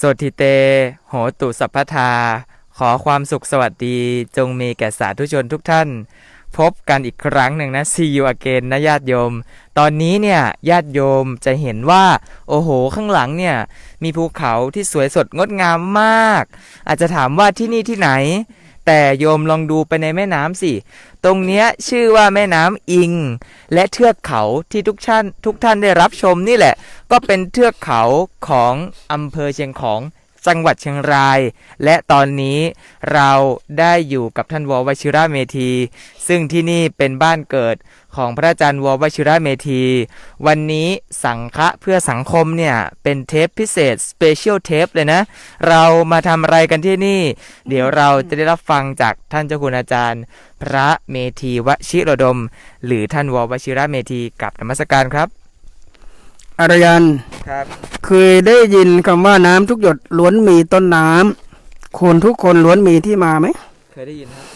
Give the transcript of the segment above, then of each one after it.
สติเต โหตุสัพพทา ขอความสุขสวัสดี จงมีแก่สาธุชนทุกท่าน พบกันอีกครั้งหนึ่งนะ See you again นะญาติโยม ตอนนี้เนี่ยญาติโยมจะเห็นว่า โอ้โห ข้างหลังเนี่ย มีภูเขาที่สวยสดงดงามมาก อาจจะถามว่าที่นี่ที่ไหน แต่โยมลองดูไปในแม่น้ำสิ ตรงเนี้ยชื่อว่าแม่น้ำอิง และเทือกเขาที่ทุกท่านทุกท่านได้รับชมนี่แหละ ก็เป็นเทือกเขาของอำเภอเชียงของ จังหวัดเชียงราย และตอนนี้เราได้อยู่กับท่านววชิระเมธี ซึ่งที่นี่เป็นบ้านเกิดของพระอาจารย์ววชิระเมธี วันนี้สังฆะเพื่อสังคมเนี่ยเป็นเทปพิเศษสเปเชียลเทปเลยนะ เรามาทำอะไรกันที่นี่ เดี๋ยวเราจะได้รับฟังจากท่านเจ้าคุณอาจารย์ พระเมธีวชิรดม หรือท่านววชิระเมธีกับนมัสการครับ อารยันครับ เคยได้ยินคำว่าน้ำทุกหยดล้วนมีต้นน้ำคนทุกคนล้วนมีที่มาไหม เคยได้ยินครับ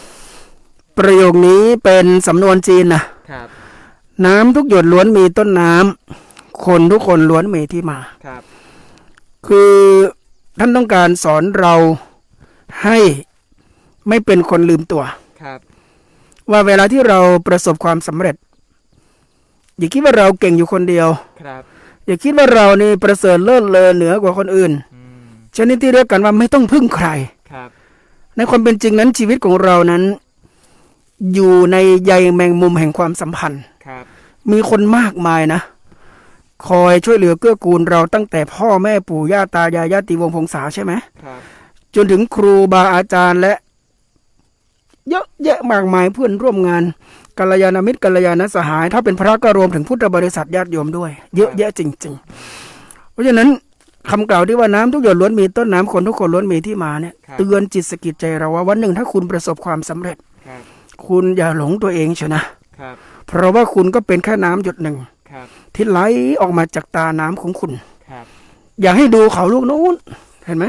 ประโยคนี้เป็นสำนวนจีนนะครับ น้ำทุกหยดล้วนมีต้นน้ำคนทุกคนล้วนมีที่มาครับ คือท่านต้องการสอนเราให้ไม่เป็นคนลืมตัวครับ ว่าเวลาที่เราประสบความสำเร็จ อย่าคิดว่าเราเก่งอยู่คนเดียวครับ อย่าคิดว่าเรานี่ประเสริฐเลิศเลอเหนือกว่าคนอื่นอืมชนิดที่เรียกกันว่าไม่ต้องพึ่งใครครับ ในความเป็นจริงนั้นชีวิตของเรานั้น อยู่ในใยแมงมุมแห่งความสัมพันธ์ครับ มีคนมากมายนะ คอยช่วยเหลือเกื้อกูลเราตั้งแต่พ่อแม่ปู่ย่าตายายญาติวงศ์พงษาใช่ไหมครับ จนถึงครูบาอาจารย์และ เยอะแยะมากมายเพื่อนร่วมงาน กัลยาณมิตรกัลยาณสหาย ถ้าเป็นพระก็รวมถึงพุทธบริษัทญาติโยมด้วย เยอะแยะจริง ๆ เพราะฉะนั้นคำกล่าวที่ว่าน้ำทุกหยดล้วนมีต้นน้ำคนทุกคนล้วนมีที่มาเนี่ยเตือนจิตสะกิดใจเราว่าวันหนึ่งถ้าคุณประสบความสำเร็จครับคุณอย่าหลงตัวเองเชยวนะครับเพราะว่าคุณก็เป็นแค่น้ำหยดหนึ่งครับที่ไหลออกมาจากตาน้ำของคุณครับอยากให้ดูเขาลูกนู้นเห็นไหม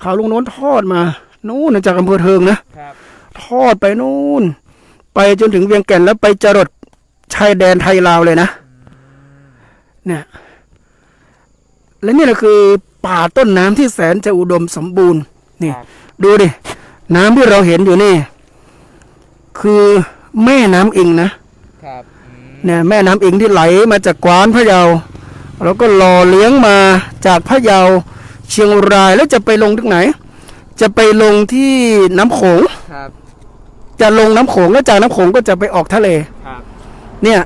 เขาลูกนู้นทอดมานู้นจากอำเภอเทิงนะครับทอดไปนู้น ไปจนถึงเวียงแก่นแล้วไปจรดชายแดนไทยลาวเลยนะเนี่ยและนี่แหละคือป่าต้นน้ำที่แสนจะอุดมสมบูรณ์นี่ครับดูดิน้ำที่เราเห็นอยู่นี่ คือแม่น้ำอิงนะครับอืมเนี่ยแม่น้ำอิงที่ไหลมาจากกวานพะเยาแล้วก็หล่อเลี้ยงมาจากพะเยาเชียงรายแล้วจะไปลงที่ไหน จะไปลงที่น้ำโขงครับ จะลงน้ำโขงแล้วจากน้ำโขงก็จะไปออกทะเล ครับ เนี่ย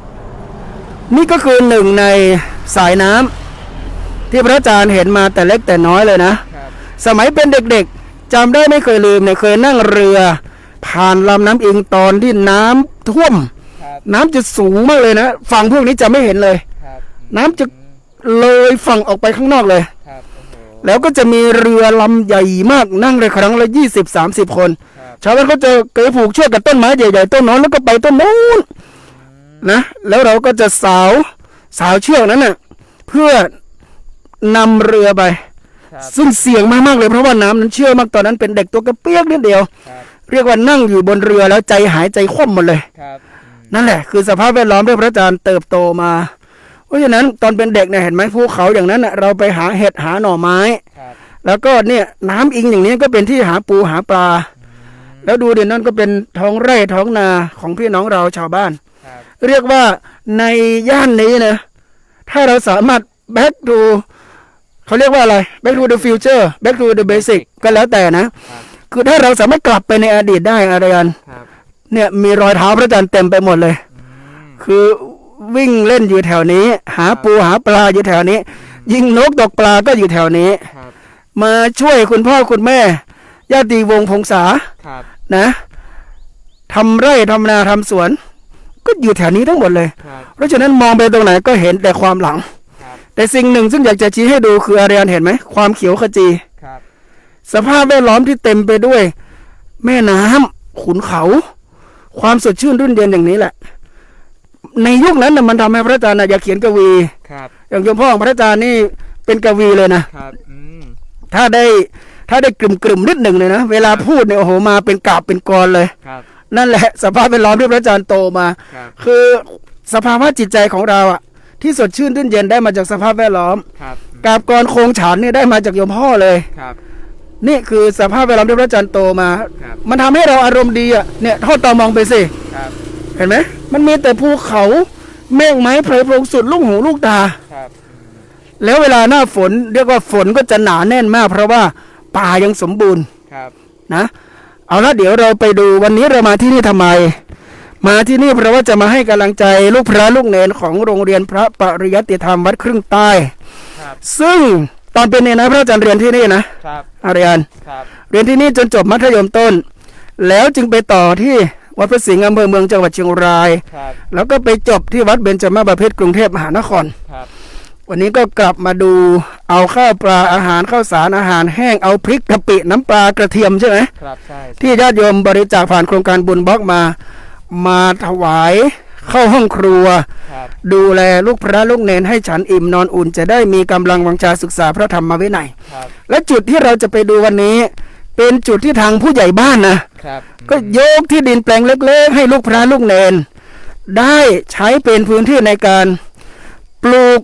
นี่ก็คือหนึ่งในสายน้ำที่พระอาจารย์เห็นมาแต่เล็กแต่น้อยเลยนะ ครับ สมัยเป็นเด็กๆจำได้ไม่เคยลืมเนี่ยเคยนั่งเรือ ผ่านลำน้ำอิงตอนที่น้ำท่วม ครับ น้ำจะสูงมากเลยนะฝั่งพวกนี้จะไม่เห็นเลย ครับน้ำจะเลยฝั่งออกไปข้างนอกเลย ครับ โอ้โห แล้วก็จะมีเรือลำใหญ่มากนั่งเลยครั้งละยี่สิบสามสิบคนครับ ชาวบ้านเขาจะเกยผูกเชือกกับต้นไม้ใหญ่ๆต้นน้นแล้วก็ไปต้นนู้นนะแล้วเราก็จะสาวสาวเชือกนั้นน่ะเพื่อนำเรือไปครับซึ่งเสี่ยงมากๆเลยเพราะว่าน้ำนั้นเชื่อกมากตอนนั้นเป็นเด็กตัวกระเปียกนิดเดียวครับเรียกว่านั่งอยู่บนเรือแล้วใจหายใจคว่ำหมดเลยครับอืมนั่นแหละ คือสภาพแวดล้อมที่พระอาจารย์เติบโตมาเพราะฉะนั้นตอนเป็นเด็กเนี่ยเห็นไหมภูเขาอย่างนั้นน่ะเราไปหาเห็ดหาหน่อไม้ครับแล้วก็เนี่ยน้ำอิงอย่างนี้ก็เป็นที่หาปูหาปลา แล้วดูเดี๋ยวนั้นก็เป็นท้องไร่ท้องนาของพี่น้องเราชาวบ้านครับเรียกว่าในย่านนี้นะ ถ้าเราสามารถ back to เขาเรียกว่าอะไร back to the future back to the basic ก็แล้วแต่นะครับคือถ้าเราสามารถกลับไปในอดีตได้อารยันครับเนี่ยมีรอยเท้าพระอาจารย์เต็มไปหมดเลยอืมคือวิ่งเล่นอยู่แถวนี้ หาปูหาปลาอยู่แถวนี้ ยิงนกตกปลาก็อยู่แถวนี้ครับมาช่วยคุณพ่อคุณแม่ญาติวงศ์พงษาครับ นะทำไร่ทำนาทำสวน ก็อยู่แถวนี้ทั้งหมดเลยครับเพราะฉะนั้นมองไปตรงไหนก็เห็นแต่ความหลังครับแต่สิ่งหนึ่งซึ่งอยากจะชี้ให้ดูคืออารยนเห็นไหมความเขียวขจีครับสภาพแวดล้อมที่เต็มไปด้วย แม่น้ำขุนเขา ความสดชื่นรื่นเริงอย่างนี้แหละ ในยุคนั้นนะมันทำให้พระอาจารย์นะอยากเขียนกวีครับอย่างโยมพ่อของพระอาจารย์นี่เป็นกวีเลยนะครับอืมถ้าได้ ถ้าได้กลุ่มกลุ่มๆนิดหนึ่งเลยนะ เวลาพูดเนี่ยโอ้โหมาเป็นกาบเป็นกรเลย ครับ นั่นแหละ สภาพแวดล้อมที่พระอาจารย์โตมา ครับ คือสภาวะจิตใจของเราอะที่สดชื่นรื่นเย็นได้มาจากสภาพแวดล้อม ครับกราบกรโคงฉันเนี่ยได้มาจากโยมพ่อเลย ครับ นี่คือสภาพแวดล้อมที่พระอาจารย์โตมา ครับ มันทำให้เราอารมณ์ดีอะเนี่ยทอดตามองไปสิ ครับ เห็นไหมมันมีแต่ภูเขาเมฆไม้ไพรพรงสุดลูกหูลูกตา ครับ แล้วเวลาหน้าฝนเรียกว่าฝนก็จะหนาแน่นมาก เพราะว่า ป่ายังสมบูรณ์ครับนะ เอาละเดี๋ยวเราไปดูวันนี้เรามาที่นี่ทำไม มาที่นี่เพราะว่าจะมาให้กำลังใจลูกพระลูกเนนของโรงเรียนพระปริยัติธรรมวัดครึ่งใต้ครับซึ่งตอนเป็นเนนนะพระอาจารย์เรียนที่นี่นะครับอาริยนครับเรียนที่นี่จนจบมัธยมต้น แล้วจึงไปต่อที่วัดพระสิงห์อำเภอเมืองจังหวัดเชียงรายครับแล้วก็ไปจบที่วัดเบญจมาบพิตรกรุงเทพมหานครครับ วันนี้ก็กลับมาดูเอาข้าวปลาอาหารข้าวสารอาหารแห้งเอาพริกกะปิน้ำปลากระเทียมใช่ไหมครับใช่ที่ญาติโยมบริจาคผ่านโครงการบุญบล็อกมา มาถวายเข้าห้องครัวครับดูแลลูกพระลูกเนนให้ฉันอิ่มนอนอุ่น จะได้มีกำลังวังชาศึกษาพระธรรมวินัยครับและจุดที่เราจะไปดูวันนี้ เป็นจุดที่ทางผู้ใหญ่บ้านนะครับก็ยกที่ดินแปลงเล็กๆ ให้ลูกพระลูกเนน ได้ใช้เป็นพื้นที่ในการปลูก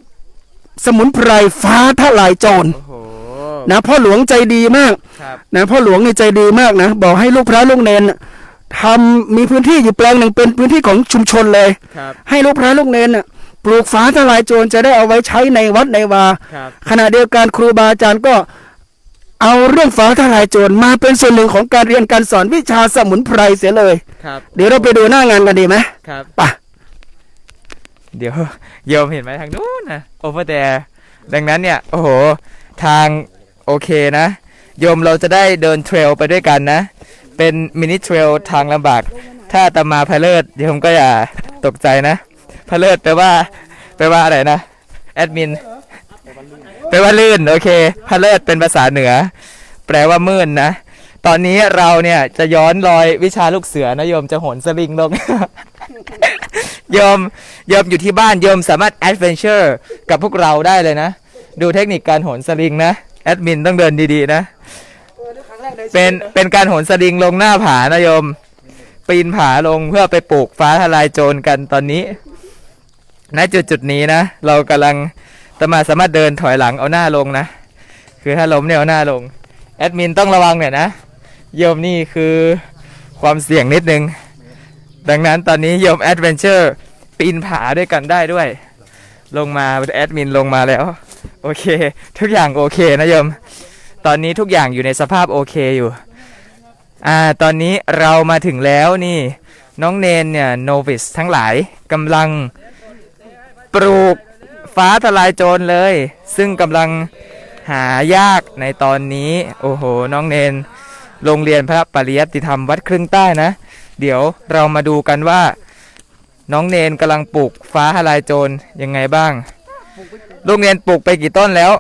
สมุนไพรฟ้าทลายโจรโอ้โห นะพ่อหลวงใจดีมากครับ นะพ่อหลวงนี่ใจดีมากนะ บอกให้ลูกพระลูกเนนทำมีพื้นที่อยู่แปลงหนึ่งเป็นพื้นที่ของชุมชนเลย ครับ ให้ลูกพระลูกเนนน่ะปลูกฟ้าทลายโจรจะได้เอาไว้ใช้ในวัดในวา ครับ ขณะเดียวกันครูบาอาจารย์ก็เอาเรื่องฟ้าทลายโจรมาเป็นส่วนหนึ่งของการเรียนการสอนวิชาสมุนไพรเสียเลย ครับ เดี๋ยวเราไปดูหน้างานกันดีไหมครับ ไปะ เดี๋ยวโยมเห็นไหมทางนู้นนะโอเวอร์แดดังนั้นเนี่ย โอ้โห ทางโอเคนะ โยมเราจะได้เดินเทรลไปด้วยกันนะ เป็นมินิเทรลทางลำบาก ถ้าอาตมาพะเลิศโยมก็อย่าตกใจนะพะเลิศแปลว่าแปลว่าอะไรนะ แอดมินแปลว่าลื่น โอเคพะเลิศเป็นภาษาเหนือ แปลว่ามืดนะ ตอนนี้เราเนี่ยจะย้อนรอยวิชาลูกเสือนะโยมจะโหนสลิงลง โยมโยมอยู่ที่บ้านโยมสามารถแอดเวนเจอร์กับพวกเราได้เลยนะ ดูเทคนิคการโหนสลิงนะแอดมินต้องเดินดีๆนะ เป็นเป็นการโหนสลิงลงหน้าผานะโยม ปีนผาลงเพื่อไปปลูกฟ้าทลายโจรกันตอนนี้ณจุดจุดๆนี้นะ เรากำลังตมาสามารถเดินถอยหลังเอาหน้าลงนะ คือถ้าล้มเนี่ยเอาหน้าลง แอดมินต้องระวังหน่อยนะโยมนี่คือความเสี่ยงนิดนึง ดังนั้นตอนนี้โยมแอดเวนเจอร์ปีนผาด้วยกันได้ด้วย ลงมาแอดมินลงมาแล้ว โอเค ทุกอย่างโอเคนะโยม ตอนนี้ทุกอย่างอยู่ในสภาพโอเคอยู่ อ่าตอนนี้เรามาถึงแล้วนี่ น้องเนนเนี่ยโนวิสทั้งหลายกำลังปลูกฟ้าทลายโจรเลย ซึ่งกำลังหายากในตอนนี้ โอ้โห น้องเนน โรงเรียนพระปริยัติธรรมวัดครึ่งใต้นะ เดี๋ยวเรามาดูกันว่า น้องเนนกำลังปลูกฟ้าทลายโจรยังไงบ้างโรงเรียนปลูกไปกี่ต้นแล้ว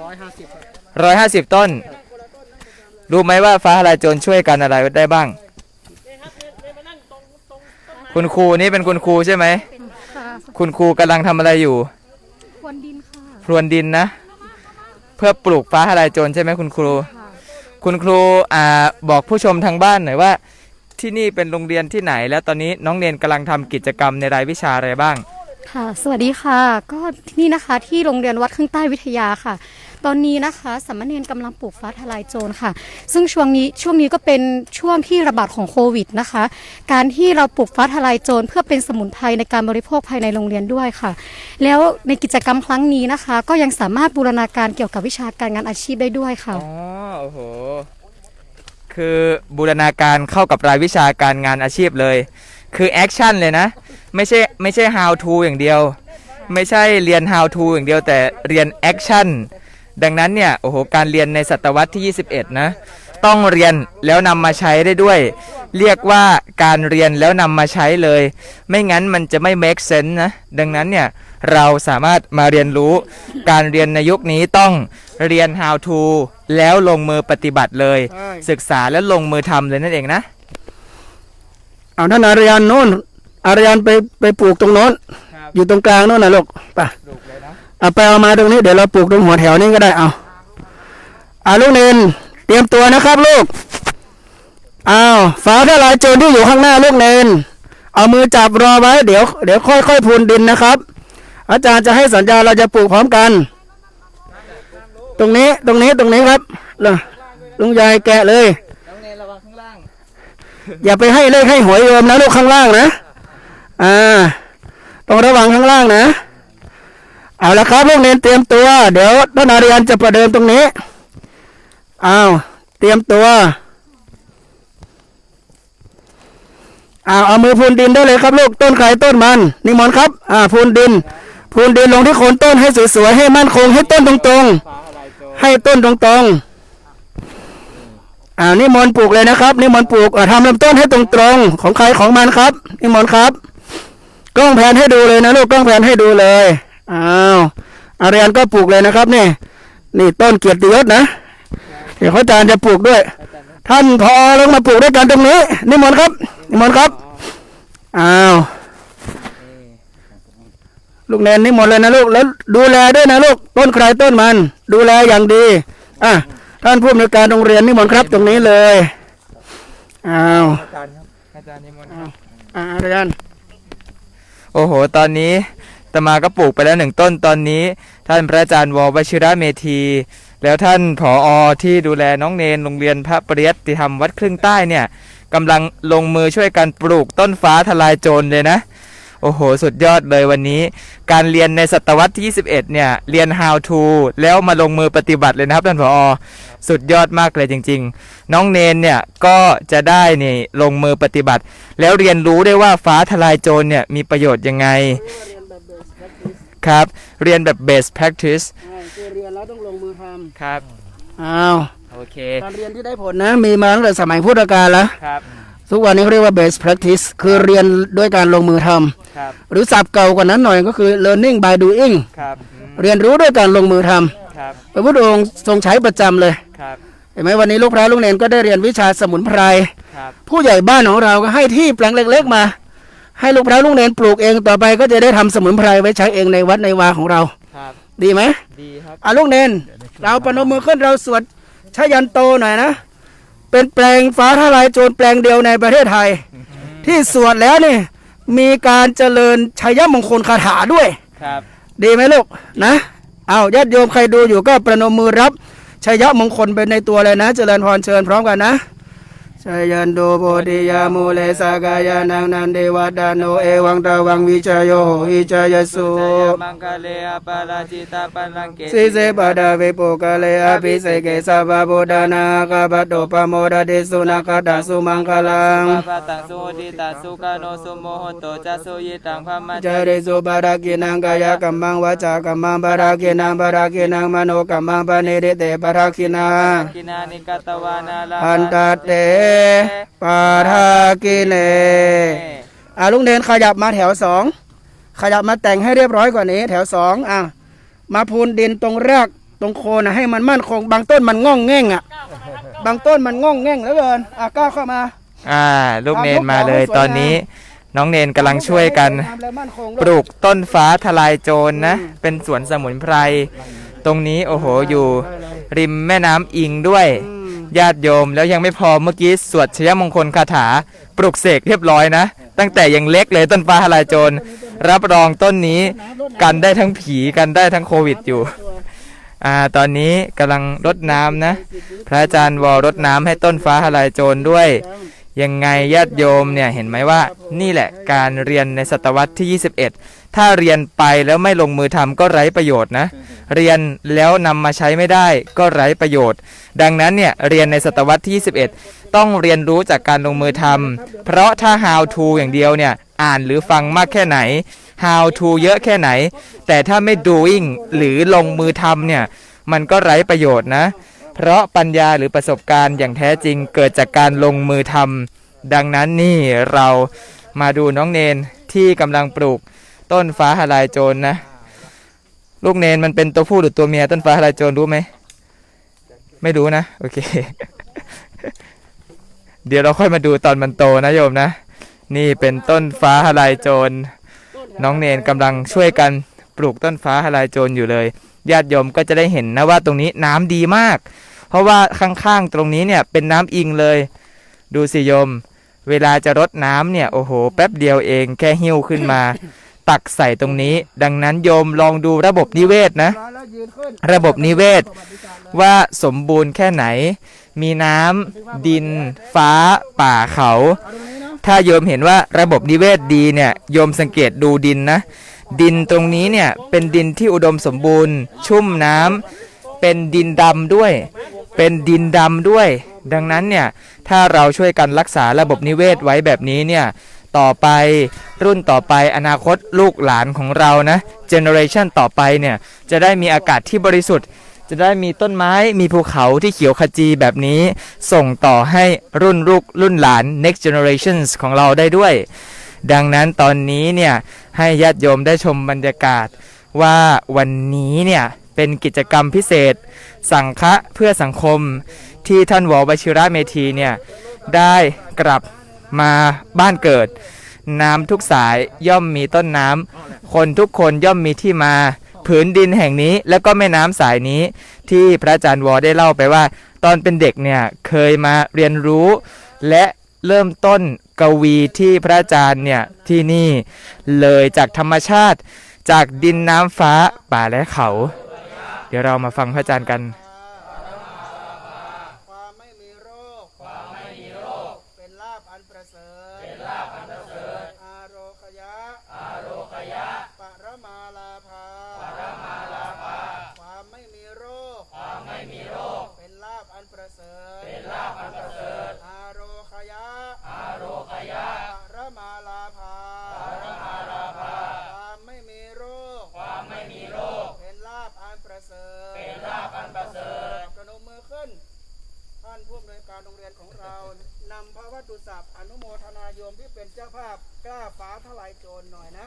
ร้อยห้าสิบต้น รู้ไหมว่าฟ้าทลายโจรช่วยกันอะไรได้บ้าง คุณครูนี่เป็นคุณครูใช่ไหมค่ะคุณครูกำลังทำอะไรอยู่ควนดินค่ะพรวนดินนะ เพื่อปลูกฟ้าทลายโจรใช่ไหมคุณครูค่ะคุณครูอ่าบอกผู้ชมทางบ้านหน่อยว่า ที่นี่เป็นโรงเรียนที่ไหน แล้วตอนนี้น้องเนนกำลังทำกิจกรรมในรายวิชาอะไรบ้าง ค่ะ สวัสดีค่ะ ก็ที่นี่นะคะที่โรงเรียนวัดข้างใต้วิทยาค่ะ ตอนนี้นะคะสามเณรกำลังปลูกฟ้าทลายโจรค่ะ ซึ่งช่วงนี้ช่วงนี้ก็เป็นช่วงที่ระบาดของโควิดนะคะ การที่เราปลูกฟ้าทลายโจรเพื่อเป็นสมุนไพรในการบริโภคภายในโรงเรียนด้วยค่ะ แล้วในกิจกรรมครั้งนี้นะคะ ก็ยังสามารถบูรณาการเกี่ยวกับวิชาการงานอาชีพได้ด้วยค่ะ อ๋อ โอ้โห คือบูรณาการเข้ากับรายวิชาการงานอาชีพเลย คือแอคชั่นเลยนะ ไม่ใช่ไม่ใช่ how to อย่างเดียว ไม่ใช่เรียน how to อย่างเดียวแต่เรียนแอคชั่นดังนั้นเนี่ยโอ้โหการเรียนในศตวรรษที่ 21 นะ ต้องเรียนแล้วนำมาใช้ได้ด้วย เรียกว่าการเรียนแล้วนำมาใช้เลย ไม่งั้นมันจะไม่ make sense นะ ดังนั้นเนี่ยเราสามารถมาเรียนรู้ การเรียนในยุคนี้ต้องเรียน how to แล้วลงมือปฏิบัติเลยศึกษาแล้วลงมือทำเลยนั่นเองนะ เอาท่านอารยันโน่นอารยันไปไปปลูกตรงโน้น ครับ อยู่ตรงกลางโน่นนะลูกไปปลูกเลยนะเอาไปเอามาตรงนี้เดี๋ยวเราปลูกตรงหัวแถวนี้ก็ได้เอาเอาลูกเนนเตรียมตัวนะครับลูกอ้าวฟ้าทลายโจรที่อยู่ข้างหน้าลูกเนนเอามือจับรอไว้เดี๋ยวเดี๋ยวค่อยๆพูนดินนะครับ อาจารย์จะให้สัญญาณเราจะปลูกพร้อมกัน ตรงนี้ตรงนี้ตรงนี้ครับลุงลุงยายแกะเลยน้องเนนระวังข้างล่าง อย่าไปให้เลขให้หวยโยมนะลูกข้างล่างนะ อ่าต้องระวังข้างล่างนะ เอาละครับลูกเนนเตรียมตัว เดี๋ยวต้นอารียันจะประเดิมตรงนี้ อ้าว เตรียมตัว อ้าว เอามือพูนดินได้เลยครับลูก ต้นไข่ต้นมัน นิมนต์ครับ อ่า พูนดิน พูนดินลงที่โคนต้นให้สวยๆ ให้มั่นคง ให้ต้นตรงฟ้าอะไรโจรๆ ให้ต้นตรงๆอ่านิมอนปลูกเลยนะครับนิมอนปลูกอ่าทำลำต้นให้ตรงๆ ของใครของมันครับนิมอนครับ กล้องแผนให้ดูเลยนะลูกกล้องแผนให้ดูเลยอ้าวอารียนก็ปลูกเลยนะครับนี่นี่ต้นเกียรติยศนะเดี๋ยวเขาอาจารย์จะปลูกด้วย ท่านพอลงมาปลูกด้วยกันตรงนี้นิมอนครับนิมอนครับอ้าว ลูกเนนนิมนต์เลยนะลูกแล้วดูแลด้วยนะลูกต้นใครต้นมัน ดูแลอย่างดีอะท่านผู้อำนวยการโรงเรียนนิมนต์ครับตรงนี้เลยอ้าวอาจารย์ครับอาจารย์นิมนต์ครับอ่าอาเรียนโอ้โห ตอนนี้ตมาก็ปลูกไปแล้วหนึ่งต้นตอนนี้ ท่านพระอาจารย์ววชิระเมธี แล้วท่านผออที่ดูแลน้องเนนโรงเรียนพระปริยัติธรรมวัดครึ่งใต้เนี่ยกำลังลงมือช่วยกันปลูกต้นฟ้าทลายโจรเลยนะ โอ้โห สุดยอดเลยวันนี้ การเรียนในศตวรรษที่ 21 เนี่ย เรียน how to แล้วมาลงมือปฏิบัติเลยนะครับท่านผอ สุดยอดมากเลยจริง ๆ น้องเนนเนี่ย ก็จะได้นี่ลงมือปฏิบัติ แล้วเรียนรู้ได้ว่าฟ้าทลายโจรเนี่ย มีประโยชน์ยังไง ครับ เรียนแบบ best practice คือเรียนแล้วต้องลงมือทครับำอ้าวโอเคการเรียนที่ได้ผลนะ มีมาตั้งแต่สมัยพุทธกาลแล้ว ครับ ทุกวันนี้เขาเรียกว่า best practice คือเรียนด้วยการลงมือทำครับหรือศัพท์เก่ากว่านั้นหน่อยก็คือ learning by doing ครับอืมเรียนรู้ด้วยการลงมือทำครับพระพุทธองค์ทรงใช้ประจำเลยครับเห็นไหมวันนี้ลูกพระลูกเนนก็ได้เรียนวิชาสมุนไพร ครับผู้ใหญ่บ้านของเราก็ให้ที่แปลงเล็ก ๆ มา ให้ลูกพระลูกเนนปลูกเองต่อไปก็จะได้ทำสมุนไพรไว้ใช้เองในวัดในวาของเรา ครับดีไหมดีครับอะลูกเนน เราปนมมือขึ้นเราสวดชยันโตหน่อยนะ เป็นแปลงฟ้าทลายโจรแปลงเดียวในประเทศไทย ที่สวดแล้วนี่มีการเจริญชัยมงคลคาถาด้วย ครับ ดีไหมลูกนะเอาญาติโยมใครดูอยู่ก็ประนมมือรับชัยมงคลเป็นในตัวเลยนะ เจริญพรเชิญพร้อมกันนะ ชัยยันโดโพธิยามูเลสากายานังนันเดวดานโนเอวังตาวังวิจโยโหหิจยสุมังคเลอปาราจิตาปันลังเกสิเสปดาเวโปกะเลอภิเสเกสะบาโบดานาคาบโตปะโมดาเดสุนาคาดาสุมังคลังปะตังสุดิตาสุกาโนสุโมโหโตจัสสุยิตังพมัจจาริสุบารากินังกายกัมมังวาจากัมมังบารากินังบารากินังมโนกัมมังปณิริเตบารากินังกินานิกตวานาลาอันตาเตปารากิเนอะลุงเดนขยับมาแถวสองขยับมาแต่งให้เรียบร้อยกว่านี้ แถวสองอะมาพูนดินตรงรากตรงโคนนะให้มันมั่นคง บางต้นมันง่องแง่งอะ บางต้นมันง่องแง่งเหลือเกินอะก้าวเข้ามาอ่า ลูกเนนมาเลยตอนนี้ น้องเนนกำลังช่วยกันทำแล้วมั่นคงปลูกต้นฟ้าทลายโจรนะ เป็นสวนสมุนไพร ตรงนี้โอ้โหอยู่ ริมแม่น้ำอิงด้วยอืม ญาติโยมแล้วยังไม่พอเมื่อกี้สวดชยมงคลคาถา ปลุกเสกเรียบร้อยนะ ตั้งแต่ยังเล็กเลยต้นฟ้าทลายโจร รับรองต้นนี้กันได้ทั้งผีกันได้ทั้งโควิดอยู่อ่าตอนนี้กำลังรดน้ำนะ พระอาจารย์วอรดน้ำให้ต้นฟ้าทลายโจรด้วย ยังไงญาติโยมเนี่ยเห็นไหมว่า นี่แหละการเรียนในศตวรรษที่ 21 ถ้าเรียนไปแล้วไม่ลงมือทำก็ไร้ประโยชน์นะ เรียนแล้วนำมาใช้ไม่ได้ก็ไร้ประโยชน์ ดังนั้นเนี่ยเรียนในศตวรรษที่ 21 ต้องเรียนรู้จากการลงมือทำเพราะถ้า how to อย่างเดียวเนี่ยอ่านหรือฟังมากแค่ไหน how to เยอะแค่ไหน แต่ถ้าไม่ doing หรือลงมือทำเนี่ยมันก็ไร้ประโยชน์นะ เพราะปัญญาหรือประสบการณ์อย่างแท้จริงเกิดจากการลงมือทำดังนั้นนี่เรามาดูน้องเนนที่กำลังปลูก ต้นฟ้าทลายโจรนะ ลูกเนนมันเป็นตัวผู้หรือตัวเมียต้นฟ้าทลายโจรรู้ไหม ไม่รู้นะ โอเค เดี๋ยวเราค่อยมาดูตอนมันโตนะโยมนะ นี่เป็นต้นฟ้าทลายโจร น้องเนนกำลังช่วยกันปลูกต้นฟ้าทลายโจรอยู่เลย ญาติโยมก็จะได้เห็นนะว่าตรงนี้น้ำดีมาก เพราะว่าข้างๆตรงนี้เนี่ยเป็นน้ำอิงเลย ดูสิโยม เวลาจะรดน้ำเนี่ยโอ้โห แป๊บเดียวเองแค่หิ้วขึ้นมา ตักใส่ตรงนี้ ดังนั้นโยมลองดูระบบนิเวศนะ ระบบนิเวศ ว่าสมบูรณ์แค่ไหน มีน้ำดิน ฟ้า ป่าเขา ถ้าโยมเห็นว่าระบบนิเวศดีเนี่ยโยมสังเกตดูดินนะ ดินตรงนี้เนี่ยเป็นดินที่อุดมสมบูรณ์ ชุ่มน้ำเป็นดินดำด้วย เป็นดินดำด้วย ดังนั้นเนี่ยถ้าเราช่วยกันรักษาระบบนิเวศไว้แบบนี้เนี่ย ต่อไป รุ่นต่อไปอนาคตลูกหลานของเรานะเจเนอเรชันต่อไปเนี่ยจะได้มีอากาศที่บริสุทธิ์ จะได้มีต้นไม้มีภูเขาที่เขียวขจีแบบนี้ ส่งต่อให้รุ่นลูกรุ่นหลาน next generations ของเราได้ด้วย ดังนั้นตอนนี้เนี่ยให้ญาติโยมได้ชมบรรยากาศว่าวันนี้เนี่ยเป็นกิจกรรมพิเศษ สังฆะเพื่อสังคมที่ท่านววชิระเมธีเนี่ยได้กลับ มาบ้านเกิด น้ำทุกสายย่อมมีต้นน้ำคนทุกคนย่อมมีที่มา ผืนดินแห่งนี้ แล้วก็แม่น้ำสายนี้ ที่พระอาจารย์วอได้เล่าไปว่า ตอนเป็นเด็กเนี่ยเคยมาเรียนรู้ และเริ่มต้นกวีที่พระอาจารย์เนี่ยที่นี่เลยจากธรรมชาติ จากดินน้ำฟ้าป่าและเขา เดี๋ยวเรามาฟังพระอาจารย์กัน ความไม่มีโรค ความไม่มีโรค เป็นลาภอันประเสริฐ เป็นลาภอันประเสริฐ อาโรคยะ อาโรคยะ ปรมาลาภา ปรมาลาภา ความไม่มีโรค ความไม่มีโรค เป็นลาภอันประเสริฐ เป็นลาภอันประเสริฐ อาโรคยะ อาโรคยะ ปรมาลาภา ปรมาลาภา ความไม่มีโรค ควา มไม่มีโรค เป็นลาภอันประเสริฐเป็นลาภอันประเสริฐกระนมมือขึ้น ท่านผู้อำนวยการโรงเรียนของเรานำพระวัตถุศัพท์อนุโมทนาโยมที่เป็นเจ้าภาพกล้าฟ้าทลายโจรหน่อยนะ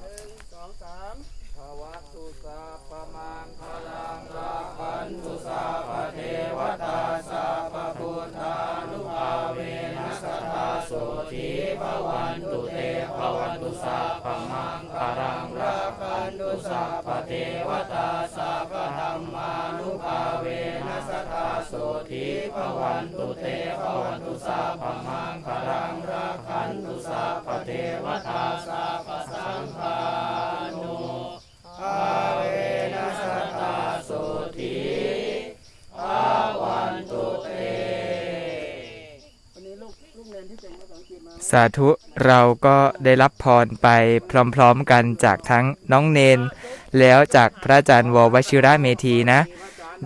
หนึ่งสองสามภวัตุสาปมังคลังรักขันตุสาปเทวตาสาปพุทธานุภาเวนัสตาโสธีภวันตุเตภวันตุสาปมังคลังรักขั นตุสาปเทวตาสาปธรรมานุภาเวนัสตาโสธีภวันตุเตภวันตุสาปมังคลังรักขันตุสาปเทวตาสา สาธุเราก็ได้รับพรไปพร้อมๆกันจากทั้งน้องเนน แล้วจากพระอาจารย์ววชิระเมธีนะ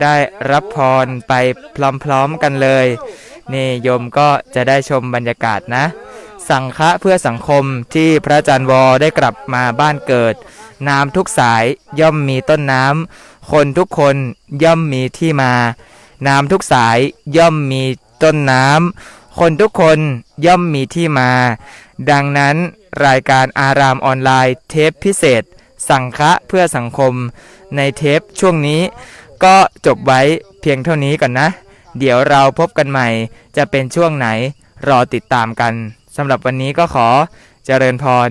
ได้รับพรไปพร้อมๆกันเลยนี่โยมก็จะได้ชมบรรยากาศนะ สังฆะเพื่อสังคมที่พระอาจารย์วอได้กลับมาบ้านเกิด น้ำทุกสายย่อมมีต้นน้ำคนทุกคนย่อมมีที่มา น้ำทุกสายย่อมมีต้นน้ำ คนทุกคนย่อมมีที่มา ดังนั้นรายการอารามออนไลน์เทปพิเศษ สังฆะเพื่อสังคม ในเทปช่วงนี้ ก็จบไว้เพียงเท่านี้ก่อนนะ เดี๋ยวเราพบกันใหม่ จะเป็นช่วงไหนรอติดตามกันสำหรับวันนี้ก็ขอเจริญพร